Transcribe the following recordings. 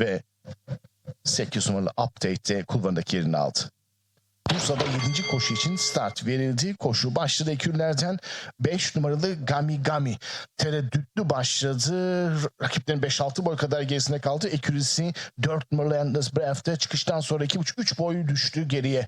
ve 8 numaralı update'te kulvarındaki yerini aldı. Bursa'da 7. koşu için start verildi. Koşu başladı ekürlerden 5 numaralı Gami Gami. Tereddütlü başladı. Rakiplerin 5-6 boy kadar gerisinde kaldı. Ekürisi 4 numaralı Endless Breath'te çıkıştan sonra 2,5-3 boy düştü geriye.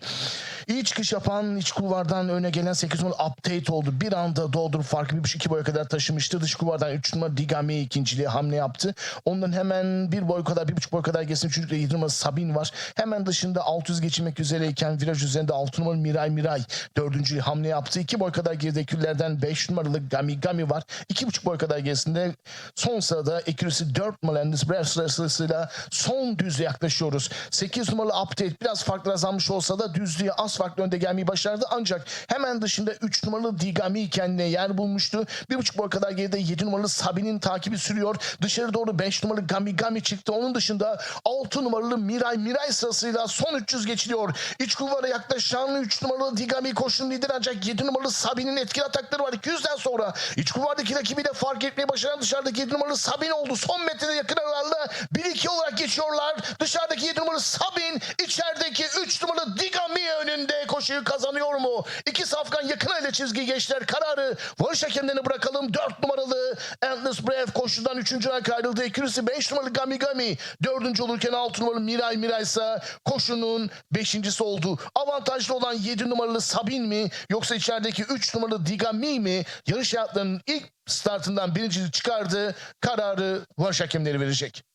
İyi çıkış yapan iç kulvardan öne gelen 8 numaralı update oldu. Bir anda doldurup farkı 1,5-2 boya kadar taşımıştı. Dış kulvardan 3 numaralı Digami ikinciliğe hamle yaptı. Ondan hemen 1 boy kadar 1,5 boy kadar gerisinde 3. 7 numaralı Sabin var. Hemen dışında 600 geçirmek üzereyken viraj üzerinde 6 numaralı Miray Miray dördüncü hamle yaptı. 2 boy kadar geride küllerden 5 numaralı Gami Gami var. 2,5 boy kadar gerisinde son sırada ekürisi 4 numaralı Endless Breath sırasıyla son düzlüğe yaklaşıyoruz. 8 numaralı update biraz farklı azalmış olsa da düzlüğe az farklı önde gelmeyi başardı. Ancak hemen dışında 3 numaralı Digami kendine yer bulmuştu. 1,5 boy kadar geride 7 numaralı Sabin'in takibi sürüyor. Dışarı doğru 5 numaralı Gami Gami çıktı. Onun dışında 6 numaralı Miray Miray sırasıyla son 300 geçiliyor. İç kulvara yaklaşan 3 numaralı Digami koşunun lideri ancak 7 numaralı Sabin'in etkili atakları var. 200'den sonra iç kulvardaki rakibiyle fark etmeyi başaran dışarıdaki 7 numaralı Sabin oldu. Son metrede yakın aralarla 1-2 olarak geçiyorlar. Dışarıdaki 7 numaralı Sabin içerideki 3 numaralı Digami önünde koşuyu kazanıyor mu? İki safkan yakın ile çizgi geçtiler. Kararı varış hakemlerine bırakalım. 4 numaralı Endless Breath koşudan 3. olarak ayrıldı. Ekürisi 5 numaralı Gami Gami. 4. olurken 6 numaralı Miray Miray ise koşunun 5.si oldu. Avantajlı olan 7 numaralı Sabin mi yoksa içerideki 3 numaralı Digami mi? Yarış hayatlarının ilk startından birinciliği çıkardı. Kararı varış hakemleri verecek.